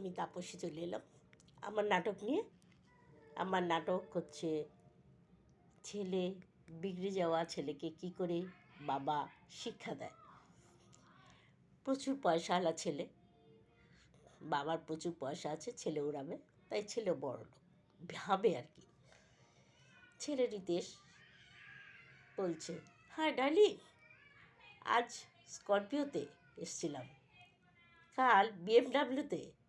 আমি তাপসী চলে এলাম। আমার নাটক নিয়ে। আমার নাটক হচ্ছে, ছেলে বিগড়ে যাওয়া ছেলেকে কি করে বাবা শিক্ষা দেয়। প্রচুর পয়সাওয়ালা ছেলে। বাবার প্রচুর পয়সা আছে, ছেলে উড়াবে, তাই ছেলে বড় লোক। ভাবে আর কি। ছেলে রিতেশ বলছে হ্যাঁ ডালি আজ স্করপিওতে এসছিলাম। কাল বিএমডাব্লিউতে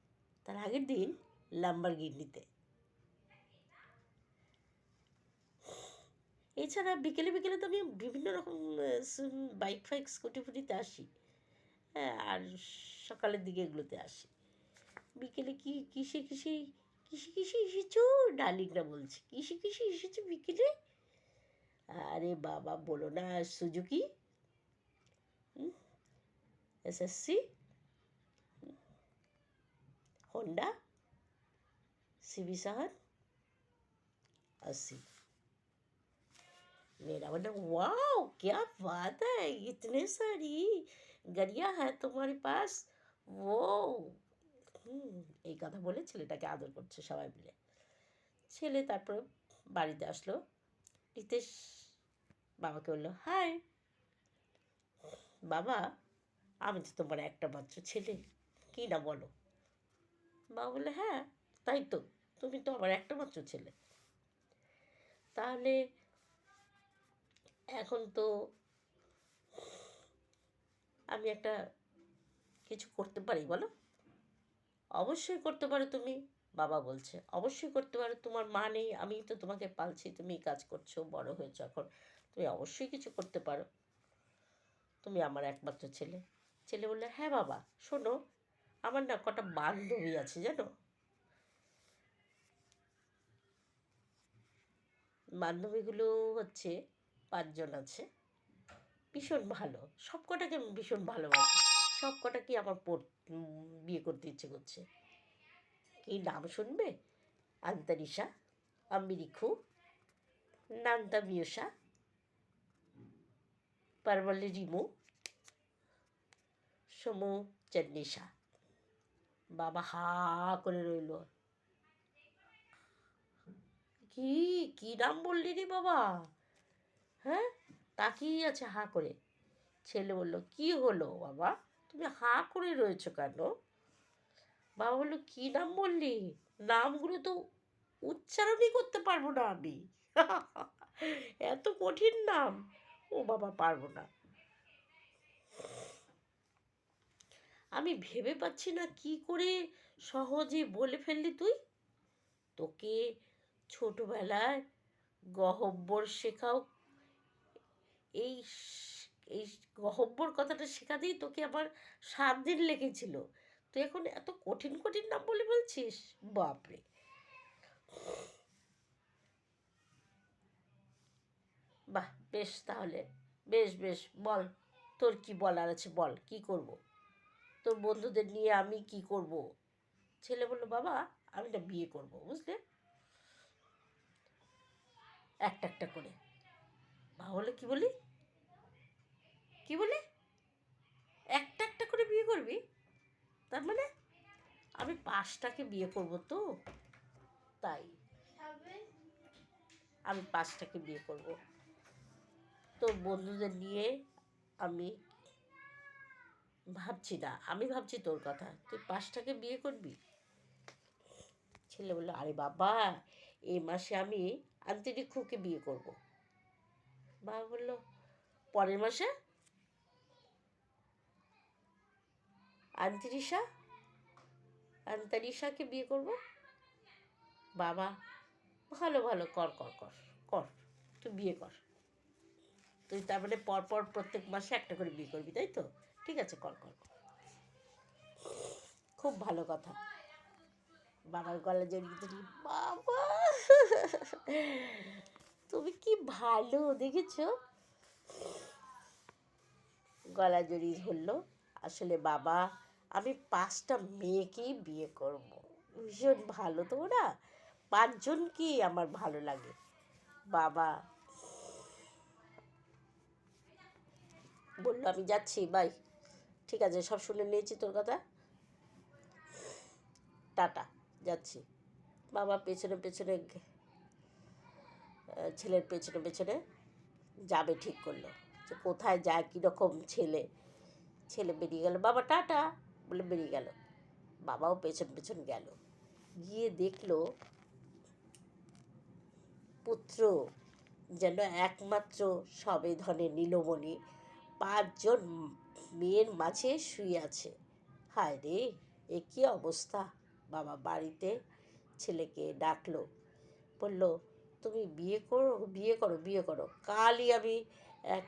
তার আগের দিন লাম্বারগিনিতে এছাড়া বিকেলে বিকেলে তো আমি বিভিন্ন রকম বাইক ফাইক স্কুটি ফুটিতে আসি। হ্যাঁ আর সকালের দিকে এগুলোতে আসি। বিকেলে কি, কিসে কিসে কিসে কিসে এসেছ? ডার্লিংরা বলছে, কিসে কিসে এসেছ বিকেলে? আরে বাবা, বলো না, সুজুকি? এসএসসি? होंडा सीवी सहर अस्सी मेरा मतलब वाओ क्या बात है इतने सारी गरिया है तुम्हारे पास वो হুম এই কথা বলে ছেলেটাকে আদর করছে সবাই মিলে ছেলে তারপরে বাড়িতে আসলো রিতেশ বাবাকে বললো হাই বাবা আমি তো তোমার একটা মাত্র ছেলে কী না বলো বাবা বললে হ্যাঁ তাই তো, তুমি তো আমার একটা মাত্র ছেলে। তাহলে এখন তো আমি একটা কিছু করতে পারি, বলো? অবশ্যই করতে পারো তুমি, বাবা বলছে। অবশ্যই করতে পারো, তোমার মা নেই, আমি তো তোমাকে পালছি, তুমি কাজ করছ, বড় হয়েছো এখন, তুমি অবশ্যই কিছু করতে পারো। তুমি আমার একমাত্র ছেলে। ছেলে বললে হ্যাঁ বাবা, শোনো আমার না কটা বান্ধবী আছে, জানো? বান্ধবীগুলো হচ্ছে পাঁচজন আছে। ভীষণ ভালো। সব কটাকে আমি ভীষণ ভালোবাসি। সব কটাকে আমার পড় বিয়ে করতে ইচ্ছে করছে। কি নাম শুনবে? আন্তারিসা আম্বিরিখু, নান্তা মিয়সা পারবল্লি রিমু, সমু চন্নিসা বাবা হা করে রইল। কি কি নাম বললি রে বাবা? হ্যাঁ? তাকিয়ে আছে হা করে। ছেলে বলল, কি হলো বাবা? তুমি হা করে রয়েছো কেন? বাবা বলল, কী নাম বললি? নামগুলো তো উচ্চারণই করতে পারব না আমি। এত কঠিন নাম। ও বাবা, পারব না। আমি ভেবে পাচ্ছি না কি করে সহজে বলে ফেললি তুই? তোকে ছোটোবেলায় গহব্বর শেখাও। এই এই গহব্বর কথাটা শেখাতেই তোকে আবার সাত দিন লেগেছিল। তুই এখন এত কঠিন কঠিন নাম বলে বলছিস বাপরে। বাহ, বেশ তাহলে। বেশ বেশ, বল। তোর কি বলার আছে বল? কি করব? তোর বন্ধুদের নিয়ে আমি কি করব? ছেলে বলল বাবা আমি না বিয়ে করব বুঝলে? একটা একটা করে। বলে কি বলি? কি বলি? একটা একটা করে বিয়ে করবি? তার মানে আমি পাঁচটাকে বিয়ে করব তো? তাই। আমি পাঁচটাকে বিয়ে করব। তোর বন্ধুদের নিয়ে আমি ভাবছি না, আমি ভাবছি তোর কথা। তুই পাঁচটাকে বিয়ে করবি? ছেলে বলল, আরে বাবা এই মাসে আমি আন্তরিক্ষকে বিয়ে করব। বাবা বলল, পরের মাসে? আন্তরিষা আন্তরিষাকে বিয়ে করব? বাবা, ভালো ভালো, কর কর কর কর, তুই বিয়ে কর। তুই তার মানে পরপর প্রত্যেক মাসে একটা করে বিয়ে করবি, তাই তো? ঠিক আছে কর কর। খুব ভালো কথা। বাবার গলা জড়িয়ে ধরি, বাবা! তুমি কি ভালো, দেখেছ? গলা জড়িয়ে ধরলো, আসলে বাবা, আমি পাঁচটা মেয়েকেই বিয়ে করব। ভীষণ ভালো তো ওরা পাঁচজনকেই আমার ভালো লাগে? বাবা বলল, আমি যাচ্ছি, বাই। ঠিক আছে, সব শুনে নিয়েছি তোর কথা। টাটা, যাচ্ছি। বাবা পেছনে পেছনে ছেলের পেছনে পেছনে যাবে ঠিক করল। যে কোথায় যায়, কীরকম ছেলে? ছেলে বেরিয়ে গেল। বাবা, টাটা, বলে বেরিয়ে গেল। বাবাও পেছন পেছন গেল। গিয়ে দেখল পুত্র যেন একমাত্র সবে ধনে নীলমণি পাঁচজন মেয়ের মাঝে শুয়ে আছে। হায় রে, এ কী অবস্থা? বাবা বাড়িতে ছেলেকে ডাকলো। বলল, তুমি বিয়ে করো বিয়ে করো বিয়ে করো। কালই আমি এক,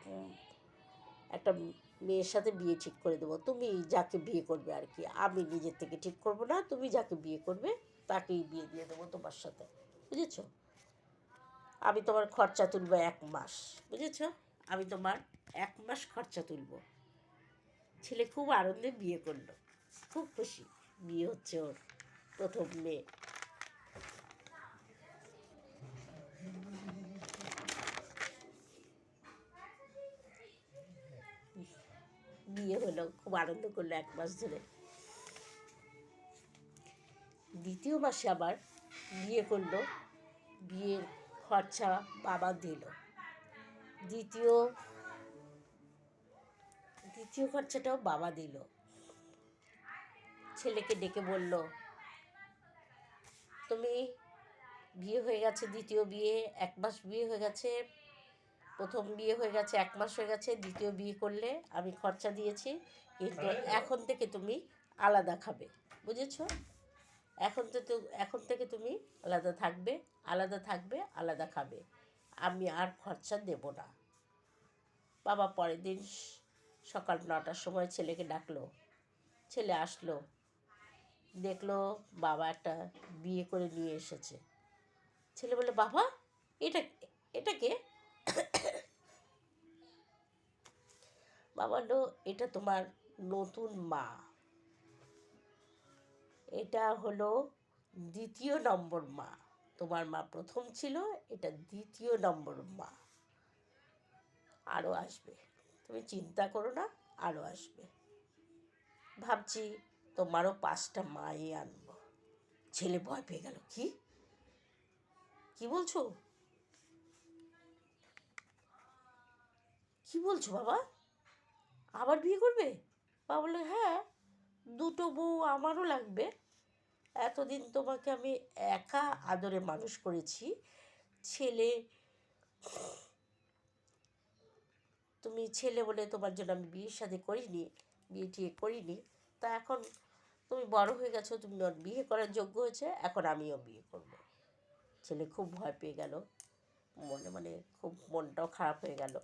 একটা মেয়ের সাথে বিয়ে ঠিক করে দেবো। তুমি যাকে বিয়ে করবে আর কি। আমি নিজের থেকে ঠিক করব না, তুমি যাকে বিয়ে করবে তাকেই বিয়ে দিয়ে দেবো তোমার সাথে। বুঝেছ? আমি তোমার খরচা তুলবো এক মাস। বুঝেছ? আমি তোমার এক মাস খরচা তুলবো। ছেলে খুব আনন্দে বিয়ে করল। খুব খুশি। বিয়ে হচ্ছে ওর প্রথম মেয়ে। বিয়ে হলো, খুব আনন্দ করল এক মাস ধরে। দ্বিতীয় মাসে আবার বিয়ে করল। বিয়ের খরচা বাবা দিল। দ্বিতীয় দ্বিতীয় খরচাটাও বাবা দিল। ছেলেকে ডেকে বলল তুমি বিয়ে হয়ে গেছে দ্বিতীয় বিয়ে এক মাস বিয়ে হয়ে গেছে প্রথম বিয়ে হয়ে গেছে এক মাস হয়ে গেছে দ্বিতীয় বিয়ে করলে আমি খরচা দিয়েছি কিন্তু এখন থেকে তুমি আলাদা খাবে। বুঝেছ? এখন তো তো এখন থেকে তুমি আলাদা থাকবে আলাদা থাকবে আলাদা খাবে। আমি আর খরচা দেব না। বাবা পরের দিন সকাল নটার সময় ছেলেকে ডাকলো। ছেলে আসলো। দেখল বাবা একটা বিয়ে করে নিয়ে এসেছে। ছেলে বলে বাবা, এটা এটা কে? বাবা বলল, এটা তোমার নতুন মা। এটা হলো দ্বিতীয় নম্বর মা। তোমার মা প্রথম ছিল, এটা দ্বিতীয় নম্বর মা। আরও আসবে। তুমি চিন্তা করো না আরও আসবে। ভাবছি তোমারও পাঁচটা মাই আনব। ছেলে ভয় পেয়ে গেল, কি? কি বলছো? কি বলছো বাবা? আবার বিয়ে করবে? বাবা বলল হ্যাঁ দুটো বউ আমারও লাগবে। এতদিন তোমাকে আমি একা আদরে মানুষ করেছি। ছেলে, তুমি ছেলে বলে তোমার জন্য আমি বিয়ের সাথে করিনি, বিয়ে টিয়ে করিনি। তা এখন তুমি বড় হয়ে গেছো, তুমি বিয়ে করার যোগ্য হয়েছে, এখন আমিও বিয়ে করব। ছেলে খুব ভয় পেয়ে গেল। মনে মনে খুব মনটাও খারাপ হয়ে গেল।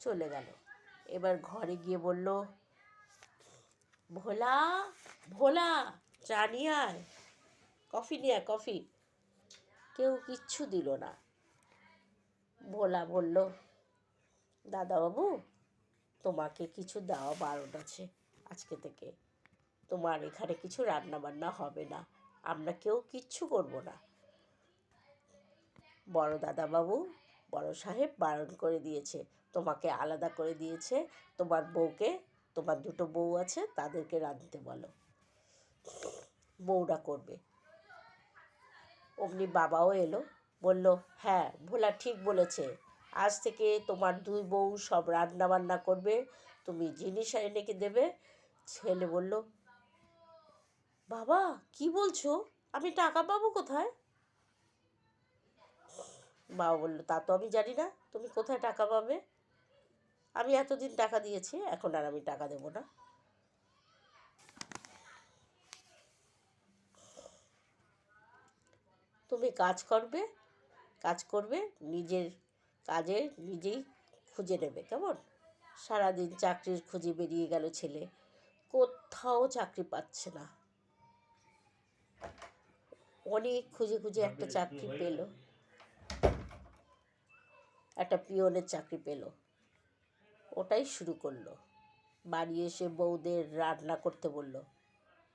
চলে গেল। এবার ঘরে গিয়ে বলল, ভোলা ভোলা, চা নিয়ে আয়। কফি নিয়ে আয়, কফি। কেউ কিচ্ছু দিল না। ভোলা বলল, দাদাবাবু, তোমাকে কিছু দেওয়া বারণ আছে আজকে থেকে। তোমার এখানে কিছু রান্না বান্না হবে না। আমরা কেউ কিচ্ছু করব না। বড় দাদাবাবু, বড় সাহেব বারণ করে দিয়েছে তোমাকে আলাদা করে দিয়েছে। তোমার বউকে, তোমার দুটো বউ আছে, তাদেরকে রাঁধতে বলো। বউরা করবে। অমনি বাবাও এলো, বলল হ্যাঁ ভোলা ঠিক বলেছে। আজ থেকে তোমার দুই বউ সব রান্না বান্না করবে, তুমি জিনিস এনেকে দেবে? ছেলে বলল, বাবা, কি বলছো? আমি টাকা পাবো কোথায়? বাবা বলল, তা তো আমি জানি না। তুমি কোথায় টাকা পাবে? আমি এতদিন টাকা দিয়েছি এখন আর আমি টাকা দেবো না। তুমি কাজ করবে কাজ করবে নিজের কাজে নিজেই খুঁজে নেবে কেমন? সারাদিন চাকরির খুঁজে বেরিয়ে গেল ছেলে কোথাও চাকরি পাচ্ছে না। অনেক খুঁজে খুঁজে একটা চাকরি পেল। একটা পিওনের চাকরি পেল। ওটাই শুরু করল। বাড়ি এসে বউদের রান্না করতে বলল।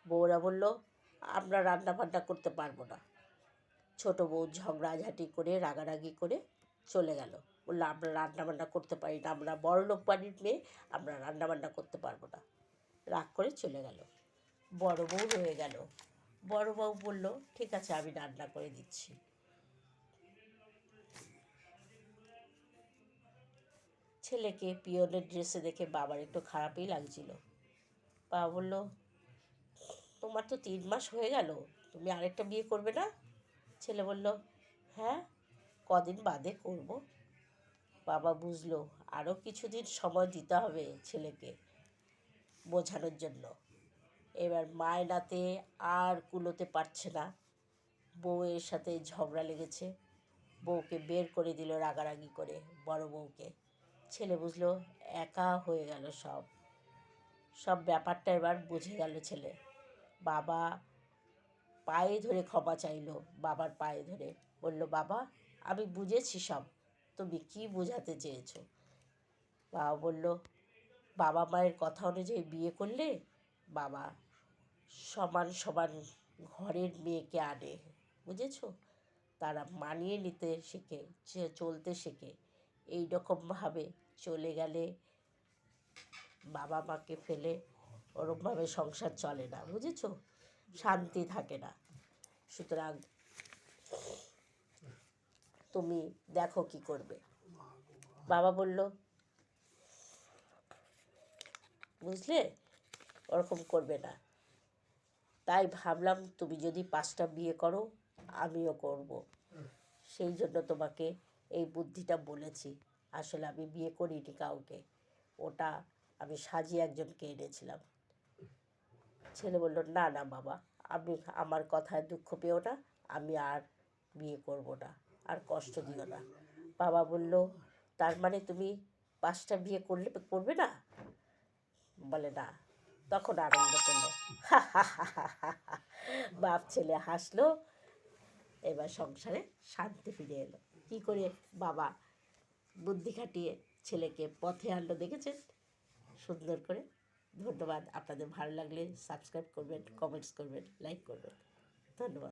বউরা বলল, আমরা রান্না বান্না করতে পারব না। ছোট বউ ঝগড়াঝাটি করে, রাগারাগি করে চলে গেল। বলল, আমরা রান্না বান্না করতে পারি না। আমরা বড় লোক বাড়ির মেয়ে, আমরা রান্না বান্না করতে পারব না। রাগ করে চলে গেল। বড় বউ রয়ে গেল। বড় বউ বলল, ঠিক আছে, আমি রান্না করে দিচ্ছি। ছেলেকে পিয়নের ড্রেসে দেখে বাবার একটু খারাপই লাগছিল। বাবা বলল, তোমার তো তিন মাস হয়ে গেল, তুমি আরেকটা বিয়ে করবে না? ছেলে বলল হ্যাঁ কদিন বাদে করব। বাবা বুঝলো আরও কিছুদিন সময় দিতে হবে ছেলেকে বোঝানোর জন্য। এবার মায়নাতে আর কুলোতে পারছে না। বউয়ের সাথে ঝগড়া লেগেছে। বউকে বের করে দিল রাগারাগি করে বড় বউকে। ছেলে বুঝলো, একা হয়ে গেল সব। সব ব্যাপারটা এবার বুঝে গেল ছেলে। বাবা পায়ে ধরে ক্ষমা চাইলো, বাবার পায়ে ধরে। বলল, বাবা, আমি বুঝেছি সব। তুমি কি বোঝাতে চেয়েছ? বাবা বলল, বাবা মায়ের কথা অনুযায়ী বিয়ে করলে বাবা সমান সমান ঘরের মেয়েকে আনে। বুঝেছ? তারা মানিয়ে নিতে শেখে চলতে শেখে। এই রকমভাবে চলে গেলে বাবা মাকে ফেলে ওরকমভাবে সংসার চলে না, বুঝেছ? শান্তি থাকে না। সুতরাং তুমি দেখো কি করবে। বাবা বলল, বুঝলে? ওরকম করবে না। তাই ভাবলাম তুমি যদি পাঁচটা বিয়ে করো, আমিও করব। সেই জন্য তোমাকে এই বুদ্ধিটা বলেছি। আসলে আমি বিয়ে করিনি কাউকে। ওটা আমি সাজিয়ে একজনকে এনেছিলাম। ছেলে বলল, না না, বাবা, আমি, আমার কথায় দুঃখ পেও না, আমি আর বিয়ে করব না, আর কষ্ট দিও না। বাবা বলল, তার মানে তুমি পাঁচটা বিয়ে করলে, করবে না? বলে, না। তখন আনন্দ পেল। বাপ ছেলে হাসলো, এবার সংসারে শান্তি ফিরে এলো। কী করে বাবা বুদ্ধি খাটিয়ে ছেলেকে পথে আনলো দেখেছেন? সুন্দর করে। ধন্যবাদ। আপনাদের ভালো লাগলে সাবস্ক্রাইব করবেন কমেন্টস করবেন লাইক করবেন। ধন্যবাদ।